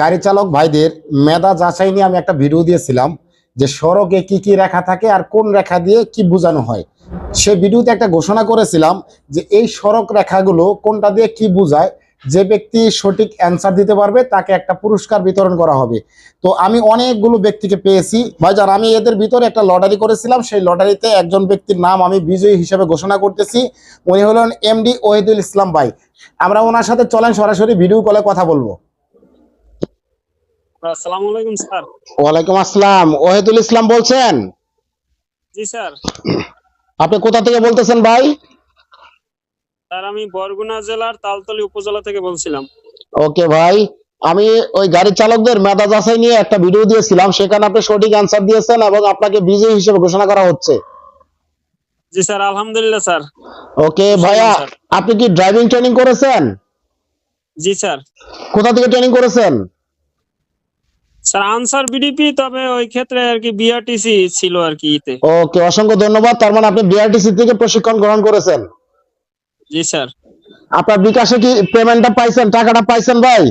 গাড়ি চালক ভাইদের মেধা যাচাই নিয়ে আমি একটা ভিডিও দিয়েছিলাম যে সড়কে কি কি রেখা থাকে আর কোন রেখা দিয়ে কি বোঝানো হয়। সে ভিডিওতে একটা ঘোষণা করেছিলাম যে এই সড়ক রেখাগুলো কোনটা দিয়ে কি বোঝায়, যে ব্যক্তি সঠিক অ্যান্সার দিতে পারবে তাকে একটা পুরস্কার বিতরণ করা হবে। তো আমি অনেকগুলো ব্যক্তিকে পেয়েছি। ভাইজান, আমি এদের ভিতরে একটা লটারি করেছিলাম। সেই লটারিতে একজন ব্যক্তির নাম আমি বিজয়ী হিসেবে ঘোষণা করতেছি। উনি হলেন এমডি ওহিদুল ইসলাম ভাই। আমরা ওনার সাথে চলেন, সরাসরি ভিডিও কলে কথা বলব। আসসালামু আলাইকুম স্যার। ওয়ালাইকুম আসসালাম। ওহিদুল ইসলাম বলছেন? জি স্যার। আপনি কোথা থেকে বলতেছেন ভাই? স্যার আমি বরগুনা জেলার তালতলি উপজেলা থেকে বলছিলাম। ওকে ভাই আমি ওই গাড়ি চালকদের মেধা যাচাই নিয়ে একটা ভিডিও দিয়েছিলাম সেখানে আপনি সঠিক অ্যান্সার দিয়েছেন এবং আপনাকে বিজয়ী হিসেবে ঘোষণা করা হচ্ছে। জি স্যার আলহামদুলিল্লাহ স্যার। ওকে ভাইয়া আপনি কি ড্রাইভিং ট্রেনিং করেছেন? জি স্যার। কোথা থেকে ট্রেনিং করেছেন? স্যার আনসার বিডিপি তবে ওই ক্ষেত্রে আর কি বিআরটিসি ছিল আর কি ইতে। ওকে অসংখ্য ধন্যবাদ। তার মানে আপনি বিআরটিসি থেকে প্রশিক্ষণ গ্রহণ করেছেন? জি স্যার। আপনার বিকাশে কি পেমেন্টটা পাইছেন? টাকাটা পাইছেন ভাই?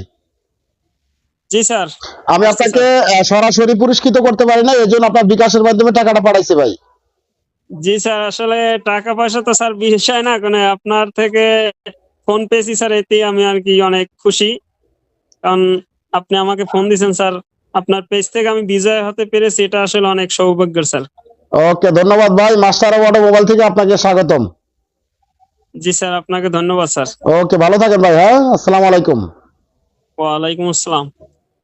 জি স্যার। আমি আপনাকে সরাসরি পুরস্কৃত করতে পারি না এই জন্য আপনার বিকাশের মাধ্যমে টাকাটা পাঠাইছি ভাই। জি স্যার আসলে টাকা পয়সা তো স্যার বিষয় না মানে আপনার থেকে ফোন পেয়েছি স্যার এতে আমি আর কি অনেক খুশি। কারণ আপনি আমাকে ফোন দিয়েছেন স্যার আপনার পেজ থেকে আমি বিজয় হতে পেরেছি এটা আসলে অনেক সৌভাগ্যের স্যার ওকে ধন্যবাদ ভাই মাস্টার অটো মোবাইল থেকে আপনাকে স্বাগতম। জি স্যার আপনাকে ধন্যবাদ স্যার ওকে ভালো থাকেন ভাই হ্যাঁ? আসসালামু আলাইকুম। ওয়ালাইকুম আসসালাম।